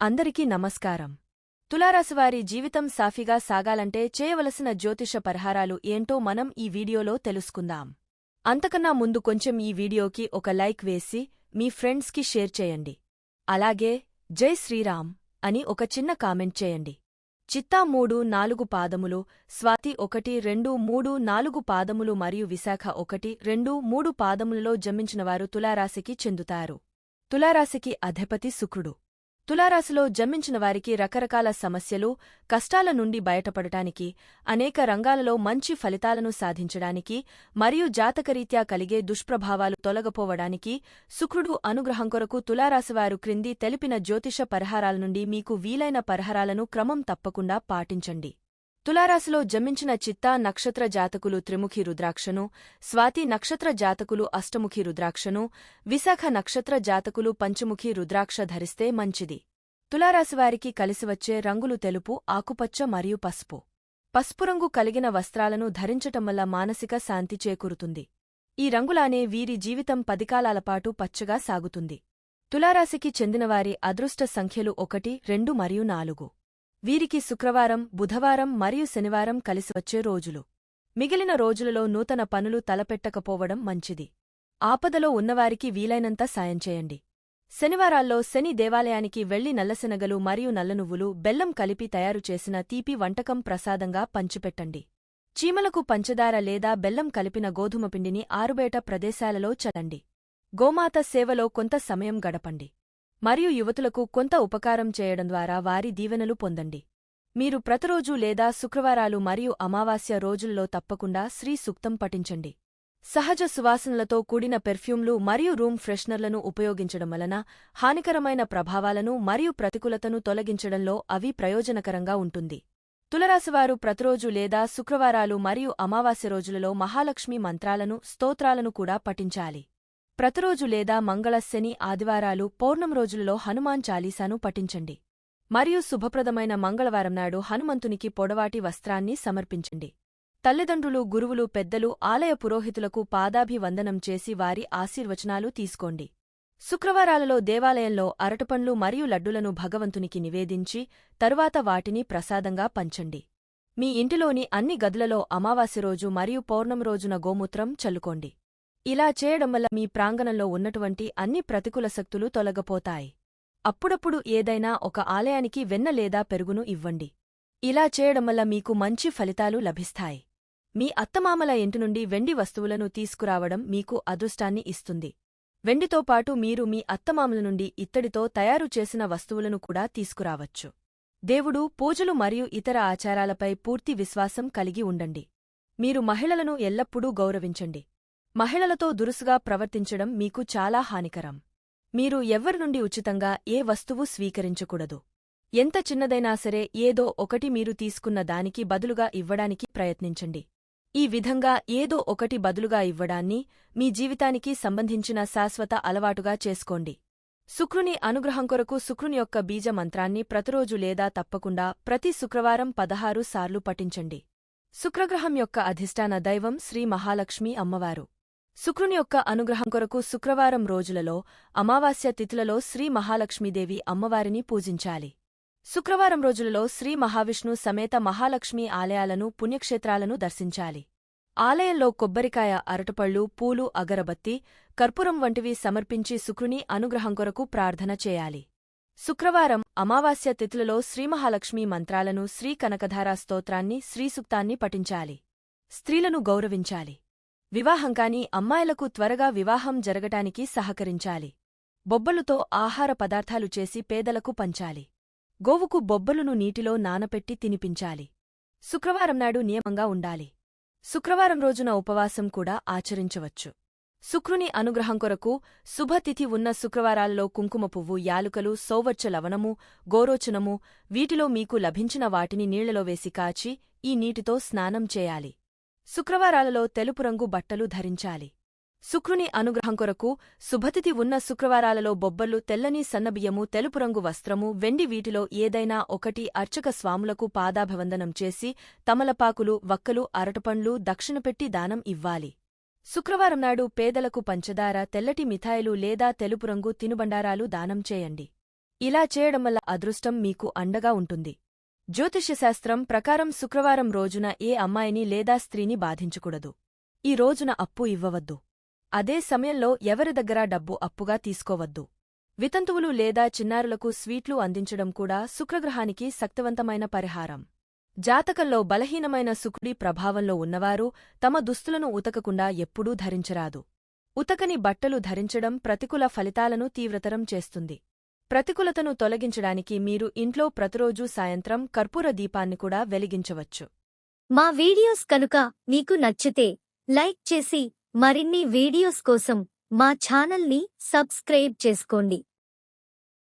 అందరికీ నమస్కారం. తులారాశివారి జీవితం సాఫీగా సాగాలంటే చేయవలసిన జ్యోతిష పరిహారాలు ఏంటో మనం ఈ వీడియోలో తెలుసుకుందాం. అంతకన్నా ముందు కొంచెం ఈ వీడియోకి ఒక లైక్ వేసి మీ ఫ్రెండ్స్కి షేర్ చేయండి. అలాగే జై శ్రీరామ్ అని ఒక చిన్న కామెంట్ చేయండి. చిత్తా మూడు నాలుగు పాదములు స్వాతి ఒకటి రెండు మూడు నాలుగు పాదములు మరియు విశాఖ ఒకటి రెండు మూడు పాదములలో జమించినవారు తులారాశికి చెందుతారు. తులారాశికి అధిపతి శుక్రుడు. తులారాశిలో జన్మించిన వారికి రకరకాల సమస్యలు కష్టాల నుండి బయటపడటానికి అనేక రంగాలలో మంచి ఫలితాలను సాధించడానికి మరియు జాతకరీత్యా కలిగే దుష్ప్రభావాలు తొలగపోవడానికి శుక్రుడు అనుగ్రహం కొరకు తులారాశివారు క్రింది తెలిపిన జ్యోతిష పరిహారాల నుండి మీకు వీలైన పరిహారాలను క్రమం తప్పకుండా పాటించండి. తులారాశిలో జమించిన చిత్తా నక్షత్ర జాతకులు త్రిముఖి రుద్రాక్షను స్వాతి నక్షత్ర జాతకులు అష్టముఖి రుద్రాక్షను విశాఖ నక్షత్ర జాతకులు పంచముఖి రుద్రాక్ష ధరిస్తే మంచిది. తులారాశివారికి కలిసివచ్చే రంగులు తెలుపు ఆకుపచ్చ మరియు పసుపు. పసుపు రంగు కలిగిన వస్త్రాలను ధరించటం వల్ల మానసిక శాంతి చేకూరుతుంది. ఈ రంగులానే వీరి జీవితం పదికాలాలపాటు పచ్చగా సాగుతుంది. తులారాశికి చెందినవారి అదృష్ట సంఖ్యలు ఒకటి రెండు మరియు నాలుగు. వీరికి శుక్రవారం బుధవారం మరియు శనివారం కలిసి వచ్చే రోజులు. మిగిలిన రోజులలో నూతన పనులు తలపెట్టకపోవడం మంచిది. ఆపదలో ఉన్నవారికి వీలైనంత సాయం చేయండి. శనివారాల్లో శని దేవాలయానికి వెళ్ళి నల్లశనగలు మరియు నల్లనువ్వులు బెల్లం కలిపి తయారు చేసిన తీపి వంటకం ప్రసాదంగా పంచిపెట్టండి. చీమలకు పంచదార లేదా బెల్లం కలిపిన గోధుమ పిండిని ఆరుబేట ప్రదేశాలలో చదండి గోమాత సేవలో కొంత సమయం గడపండి. మరియు యువతులకు కొంత ఉపకారం చేయడం ద్వారా వారి దీవెనలు పొందండి. మీరు ప్రతిరోజు లేదా శుక్రవారాలు మరియు అమావాస్య రోజుల్లో తప్పకుండా శ్రీ సూక్తం పఠించండి. సహజ సువాసనలతో కూడిన పెర్ఫ్యూమ్లు మరియు రూమ్ ఫ్రెషనర్లను ఉపయోగించడం వలన హానికరమైన ప్రభావాలను మరియు ప్రతికూలతను తొలగించడంలో అవి ప్రయోజనకరంగా ఉంటుంది. తులరాశివారు ప్రతిరోజు లేదా శుక్రవారాలు మరియు అమావాస్య రోజులలో మహాలక్ష్మి మంత్రాలను స్తోత్రాలను కూడా పఠించాలి. ప్రతిరోజు లేదా మంగళ శని ఆదివారాలు పౌర్ణం రోజులలో హనుమాన్ చాలీసాను పఠించండి. మరియు శుభప్రదమైన మంగళవారం నాడు హనుమంతునికి పొడవాటి వస్త్రాన్ని సమర్పించండి. తల్లిదండ్రులు గురువులు పెద్దలు ఆలయ పురోహితులకు పాదాభివందనం చేసి వారి ఆశీర్వచనాలు తీసుకోండి. శుక్రవారాలలో దేవాలయంలో అరటిపండ్లు మరియు లడ్డులను భగవంతునికి నివేదించి తరువాత వాటిని ప్రసాదంగా పంచండి. మీ ఇంటిలోని అన్ని గదులలో అమావాస్య రోజు మరియు పౌర్ణం రోజున గోమూత్రం చల్లుకోండి. ఇలా చేయడం వల్ల మీ ప్రాంగణంలో ఉన్నటువంటి అన్ని ప్రతికూల శక్తులు తొలగపోతాయి. అప్పుడప్పుడు ఏదైనా ఒక ఆలయానికి వెన్న లేదా పెరుగును ఇవ్వండి. ఇలా చేయడం వల్ల మీకు మంచి ఫలితాలు లభిస్తాయి. మీ అత్తమామల ఇంటి నుండి వెండి వస్తువులను తీసుకురావడం మీకు అదృష్టాన్ని ఇస్తుంది. వెండితో పాటు మీరు మీ అత్తమామల నుండి ఇత్తడితో తయారు చేసిన వస్తువులను కూడా తీసుకురావచ్చు. దేవుడు పూజలు మరియు ఇతర ఆచారాలపై పూర్తి విశ్వాసం కలిగి ఉండండి. మీరు మహిళలను ఎల్లప్పుడూ గౌరవించండి. మహిళలతో దురుసుగా ప్రవర్తించడం మీకు చాలా హానికరం. మీరు ఎవ్వరి నుండి ఉచితంగా ఏ వస్తువు స్వీకరించకూడదు. ఎంత చిన్నదైనా సరే ఏదో ఒకటి మీరు తీసుకున్న దానికి బదులుగా ఇవ్వడానికి ప్రయత్నించండి. ఈ విధంగా ఏదో ఒకటి బదులుగా ఇవ్వడాన్ని మీ జీవితానికి సంబంధించిన శాశ్వత అలవాటుగా చేసుకోండి. శుక్రుని అనుగ్రహం కొరకు శుక్రుని యొక్క బీజ మంత్రాన్ని ప్రతిరోజు లేదా తప్పకుండా ప్రతి శుక్రవారం పదహారు సార్లు పఠించండి. శుక్రగ్రహం యొక్క అధిష్టాన దైవం శ్రీ మహాలక్ష్మి అమ్మవారు. శుక్రుని యొక్క అనుగ్రహం కొరకు శుక్రవారం రోజులలో అమావాస్య తిథులలో శ్రీ మహాలక్ష్మీదేవి అమ్మవారిని పూజించాలి. శుక్రవారం రోజులలో శ్రీ మహావిష్ణు సమేత మహాలక్ష్మి ఆలయాలను పుణ్యక్షేత్రాలను దర్శించాలి. ఆలయంలో కొబ్బరికాయ అరటపళ్ళు పూలు అగరబత్తి కర్పూరం వంటివి సమర్పించి శుక్రుని అనుగ్రహం కొరకు ప్రార్థన చేయాలి. శుక్రవారం అమావాస్య తిథులలో శ్రీమహాలక్ష్మి మంత్రాలను శ్రీ కనకధారా స్తోత్రాన్ని శ్రీసుక్తాన్ని పఠించాలి. స్త్రీలను గౌరవించాలి. వివాహంకాని అమ్మాయిలకు త్వరగా వివాహం జరగటానికి సహకరించాలి. బొబ్బలుతో ఆహార పదార్థాలు చేసి పేదలకు పంచాలి. గోవుకు బొబ్బలును నీటిలో నానపెట్టి తినిపించాలి. శుక్రవారం నాడు నియమంగా ఉండాలి. శుక్రవారం రోజున ఉపవాసం కూడా ఆచరించవచ్చు. శుక్రుని అనుగ్రహం కొరకు శుభతిథి ఉన్న శుక్రవారాల్లో కుంకుమ పువ్వు యాలుకలు సౌవచ్చ లవణము గోరోచనము వీటిలో మీకు లభించిన వాటిని నీళ్ళలో వేసి కాచి ఈ నీటితో స్నానం చేయాలి. శుక్రవారాలలో తెలుపు రంగు బట్టలు ధరించాలి. శుక్రుని అనుగ్రహం కొరకు శుభతిథి ఉన్న శుక్రవారాలలో బొబ్బళ్ళు తెల్లని సన్నబియ్యము తెలుపు రంగు వస్త్రము వెండి వీటిలో ఏదైనా ఒకటి అర్చక స్వాములకు పాదాభివందనం చేసి తమలపాకులు వక్కలు అరటపండ్లు దక్షిణపెట్టి దానం ఇవ్వాలి. శుక్రవారం నాడు పేదలకు పంచదార తెల్లటి మిఠాయిలు లేదా తెలుపు రంగు తినుబండారాలు దానం చేయండి. ఇలా చేయడం వల్ల అదృష్టం మీకు అండగా ఉంటుంది. జ్యోతిష్యశాస్త్రం ప్రకారం శుక్రవారం రోజున ఏ అమ్మాయిని లేదా స్త్రీని బాధించకూడదు. ఈ రోజున అప్పు ఇవ్వవద్దు. అదే సమయంలో ఎవరి దగ్గర డబ్బు అప్పుగా తీసుకోవద్దు. వితంతువులు లేదా చిన్నారులకు స్వీట్లు అందించడం కూడా శుక్రగ్రహానికి శక్తివంతమైన పరిహారం. జాతకంలో బలహీనమైన శుక్రుడి ప్రభావంలో ఉన్నవారు తమ దుస్తులను ఉతకకుండా ఎప్పుడూ ధరించరాదు. ఉతకని బట్టలు ధరించడం ప్రతికూల ఫలితాలను తీవ్రతరం చేస్తుంది. ప్రతికూలతను తొలగించడానికి మీరు ఇంట్లో ప్రతిరోజూ సాయంత్రం కర్పూర దీపాన్ని కూడా వెలిగించవచ్చు. మా వీడియోస్ కనుక మీకు నచ్చితే లైక్ చేసి మరిన్ని వీడియోస్ కోసం మా ఛానల్ని సబ్స్క్రైబ్ చేసుకోండి.